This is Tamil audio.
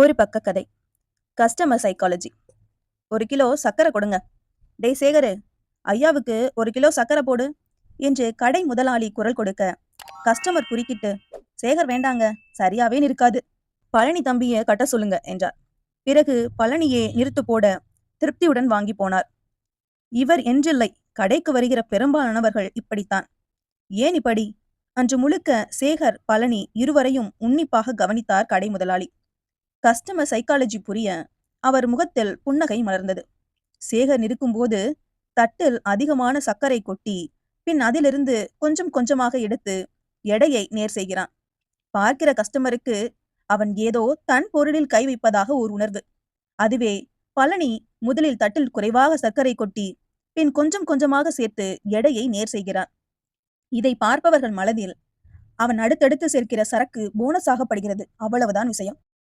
ஒரு பக்க கதை. கஸ்டமர் சைக்காலஜி ஒரு கிலோ சக்கரை கொடுங்க. டேய் சேகரு ஐயாவுக்கு ஒரு கிலோ சக்கரை போடு என்று கடை முதலாளி குரல் கொடுக்க கஸ்டமர் குறுக்கிட்டு சேகர் வேண்டாங்க சரியாவே நிற்காது. பழனி தம்பிய கட்ட சொல்லுங்க என்றார். பிறகு பழனியே நிறுத்து போட திருப்தியுடன் வாங்கி போனார். இவர் என்றில்லை கடைக்கு வருகிற பெரும்பாலானவர்கள் இப்படித்தான். ஏன் இப்படி? அன்று முழுக்க சேகர் பழனி இருவரையும் உன்னிப்பாக கவனித்தார் கடை முதலாளி. கஸ்டமர் சைக்காலஜி புரிய அவர் முகத்தில் புன்னகை மலர்ந்தது. சேகர் இருக்கும்போது தட்டில் அதிகமான சர்க்கரை கொட்டி பின் அதிலிருந்து கொஞ்சம் கொஞ்சமாக எடுத்து எடையை நேர் செய்கிறான். பார்க்கிற கஸ்டமருக்கு அவன் ஏதோ தன் பொருளில் கை வைப்பதாக ஒரு உணர்வு. அதுவே பழனி முதலில் தட்டில் குறைவாக சர்க்கரை கொட்டி பின் கொஞ்சம் கொஞ்சமாக சேர்த்து எடையை நேர் செய்கிறான். இதை பார்ப்பவர்கள் மனதில் அவன் அடுத்தடுத்து சேர்க்கிற சரக்கு போனஸ் ஆகப்படுகிறது. அவ்வளவுதான் விஷயம்.